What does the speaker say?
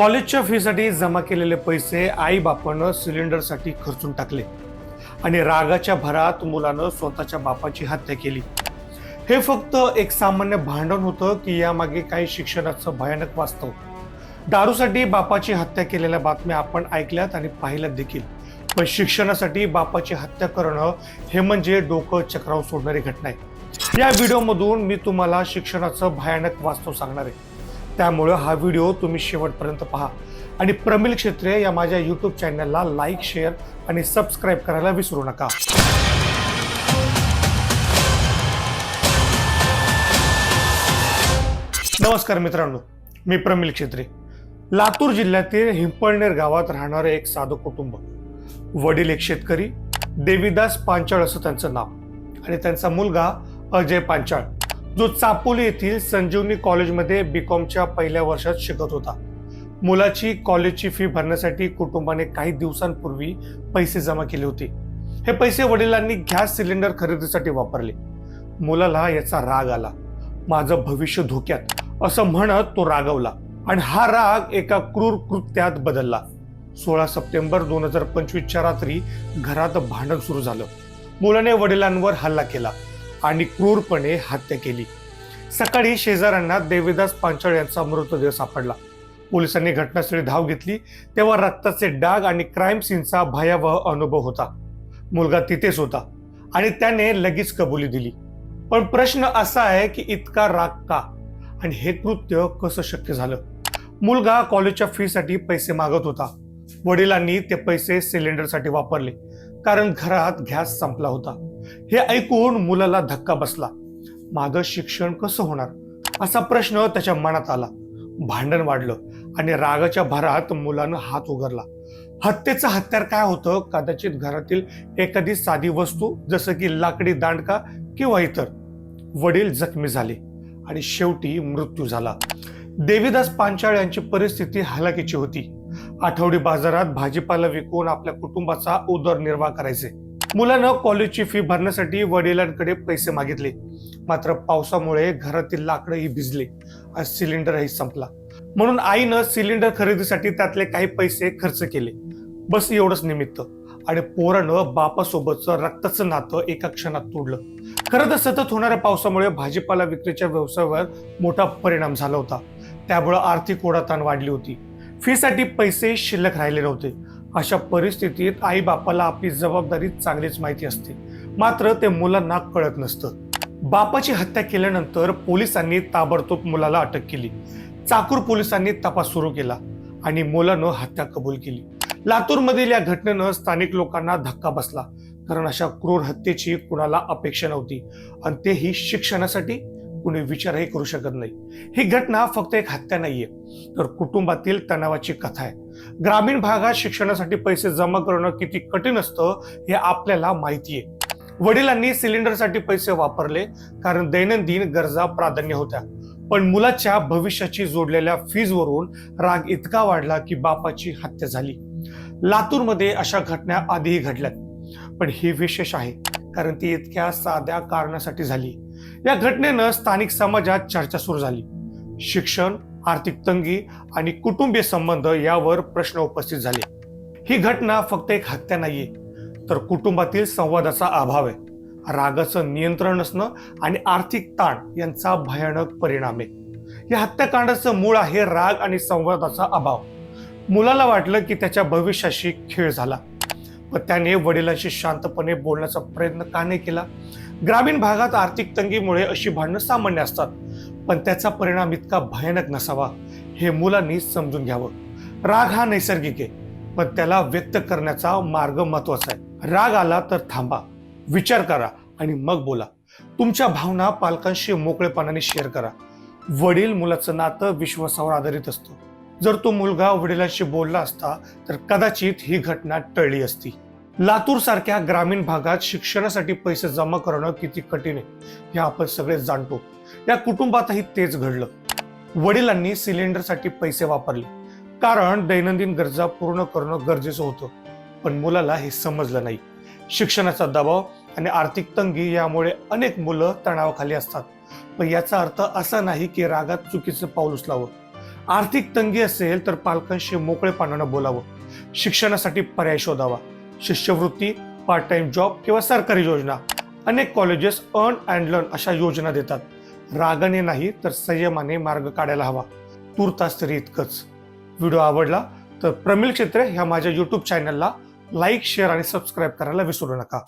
कॉलेजच्या फीसाठी जमा केलेले पैसे आई बापानं सिलेंडरसाठी खर्चून टाकले आणि रागाच्या भरात मुलानं स्वतःच्या बापाची हत्या केली. हे फक्त एक सामान्य भांडण होतं की यामागे काही शिक्षणाचं भयानक वास्तव. दारूसाठी बापाची हत्या केलेल्या बातम्या आपण ऐकल्यात आणि पाहिल्यात देखील. पण शिक्षणासाठी बापाची हत्या करणं हे म्हणजे डोकं चक्राव सोडणारी घटना आहे. या व्हिडिओमधून मी तुम्हाला शिक्षणाचं भयानक वास्तव सांगणार आहे. त्यामुळं हा व्हिडिओ तुम्ही शेवटपर्यंत पहा. आणि प्रमिल क्षेत्रे या माझ्या यूट्यूब चॅनलला लाईक शेअर आणि सबस्क्राईब करायला विसरू नका. नमस्कार मित्रांनो मी प्रमिल क्षेत्रे. लातूर जिल्ह्यातील हिंपळनेर गावात राहणारे एक साधं कुटुंब. वडील एक शेतकरी देवीदास पांचाळ असं त्यांचं नाव. आणि त्यांचा मुलगा अजय पांचाळ. जो चापोली येथील संजीवनी कॉलेजमध्ये बी कॉमच्या पहिल्या वर्षात शिकत होता. मुलाची कॉलेजची फी भरण्यासाठी कुटुंबाने काही दिवसांपूर्वी पैसे जमा केले होते. हे पैसे वडिलांनी गॅस सिलेंडर खरेदीसाठी वापरले. मुलाला याचा राग आला. माझं भविष्य धोक्यात असं म्हणत तो रागवला आणि हा राग एका क्रूर कृत्यात बदलला. सोळा सप्टेंबर दोन हजार पंचवीसच्या रात्री घरात भांडण सुरू झालं. मुलाने वडिलांवर हल्ला केला. आणि क्रूरपणे हत्या केली. सकाळी शेजाऱ्यांना देवीदास पांचाळ यांचा मृतदेह सापडला. पोलिसांनी घटनास्थळी धाव घेतली तेव्हा रक्ताचे डाग आणि क्राईम सीनचा भयावह अनुभव होता. मुलगा तिथेच होता आणि त्याने लगेच कबुली दिली. पण प्रश्न असा आहे की इतका राग का? आणि हे कृत्य कसं शक्य झालं? मुलगा कॉलेजच्या फीसाठी पैसे मागत होता. वडिलांनी ते पैसे सिलेंडरसाठी वापरले कारण घरात गॅस संपला होता. हे ऐकून मुलाला धक्का बसला. माझं शिक्षण कसं होणार? असा प्रश्न त्याच्या मनात आला. भांडण वाढलं आणि रागाच्या भरात मुलानं हात उघडला. हत्येचं हत्यार काय होतं? कदाचित घरातील एखादी साधी वस्तू जसं की लाकडी दांडका किंवा इतर. वडील जखमी झाले आणि शेवटी मृत्यू झाला. देवीदास पांचाळ यांची परिस्थिती हलाखीची होती. आठवडी बाजारात भाजीपाला विकून आपल्या कुटुंबाचा उदरनिर्वाह करायचे. मुलानं कॉलेजची फी भरण्यासाठी वडिलांकडे पैसे मागितले. मात्र पावसामुळे घरातील लाकडंही भिजले. आणि सिलेंडरही संपला. म्हणून आईनं सिलेंडर खरेदीसाठी त्यातले काही पैसे खर्च केले. बस एवढंच निमित्त. आणि पोरानं बापासोबतचं रक्ताचं नातं एका क्षणात तोडलं. खरं तर सतत होणाऱ्या पावसामुळे भाजीपाला विक्रीच्या व्यवसायावर मोठा परिणाम झाला होता. त्यामुळे आर्थिक ओढाताण वाढली होती. फीसाठी पैसे शिल्लक राहिले नव्हते. अशा परिस्थितीत आई बापाला आपली जबाबदारी चांगलीच माहिती असते. मात्र ते मुलांना कळत नसतं. बापाची हत्या केल्यानंतर पोलिसांनी ताबडतोब मुलाला अटक केली. चाकूर पोलिसांनी तपास सुरू केला आणि मुलानं हत्या कबूल केली. लातूरमधील या घटनेनं स्थानिक लोकांना धक्का बसला. कारण अशा क्रूर हत्येची कुणाला अपेक्षा नव्हती आणि तेही शिक्षणासाठी कुणी विचारही करू शकत नाही. ही घटना फक्त एक हत्या नाहीये तर कुटुंबातील तणावाची कथा आहे. ग्रामीण भागात शिक्षणासाठी पैसे जमा करणं किती कठीण असतं हे आपल्याला माहिती आहे. वडिलांनी सिलेंडरसाठी पैसे वापरले कारण दैनंदिन गरजा प्राधान्य होत्या. पण मुलाच्या भविष्याची जोडलेल्या फीजवरून राग इतका वाढला की बापाची हत्या झाली. लातूरमध्ये अशा घटना आधीही घडल्यात. पण ही विशेष आहे कारण ती इतक्या साध्या कारणासाठी झाली. या घटनेनं स्थानिक समाजात चर्चा सुरू झाली. शिक्षण आर्थिक तंगी आणि कुटुंबीय संबंध यावर प्रश्न उपस्थित झाले. ही घटना फक्त एक हत्या नाहीये तर कुटुंबातील संवादाचा अभाव आहे. रागाचं नियंत्रण नसणं आणि आर्थिक ताण यांचा भयानक परिणाम आहे. या हत्याकांडाचं मूळ आहे राग आणि संवादाचा अभाव. मुलाला वाटलं की त्याच्या भविष्याशी खेळ झाला व त्याने वडिलांशी शांतपणे बोलण्याचा प्रयत्न का नाही केला? ग्रामीण भागात आर्थिक तंगीमुळे अशी भांडणं सामान्य असतात. पण त्याचा परिणाम इतका भयानक नसावा हे मुलांनी समजून घ्यावं. राग हा नैसर्गिक आहे पण त्याला व्यक्त करण्याचा मार्ग महत्त्वाचा आहे. राग आला तर थांबा विचार करा आणि मग बोला. तुमच्या भावना पालकांशी मोकळेपणाने शेअर करा. वडील मुलाचं नातं विश्वासावर आधारित असतं. जर तो मुलगा वडिलांशी बोलला असता तर कदाचित ही घटना टळली असती. लातूर सारख्या ग्रामीण भागात शिक्षणासाठी पैसे जमा करणं किती कठीण आहे हे आपण सगळे जाणतो. या कुटुंबातही तेच घडलं. वडिलांनी सिलेंडरसाठी पैसे वापरले. कारण दैनंदिन गरजा पूर्ण करणं गरजेचं होतं. पण मुलाला हे समजलं नाही. शिक्षणाचा दबाव आणि आर्थिक तंगी यामुळे अनेक मुलं तणावाखाली असतात. पण याचा अर्थ असा नाही की रागात चुकीचं पाऊल उचलावं. आर्थिक तंगी असेल तर पालकांशी मोकळेपणानं बोलावं. शिक्षणासाठी पर्याय शोधावा. शिष्यवृत्ती पार्ट टाइम जॉब किंवा सरकारी योजना. अनेक कॉलेजेस अर्न अँड लर्न अशा योजना देतात. रागाने नाही तर संयमाने मार्ग काढायला हवा. तूर्तास तरी इतकंच. व्हिडिओ आवडला तर प्रमिल क्षेत्रे ह्या माझ्या यूट्यूब चॅनलला लाईक शेअर आणि सबस्क्राईब करायला विसरू नका.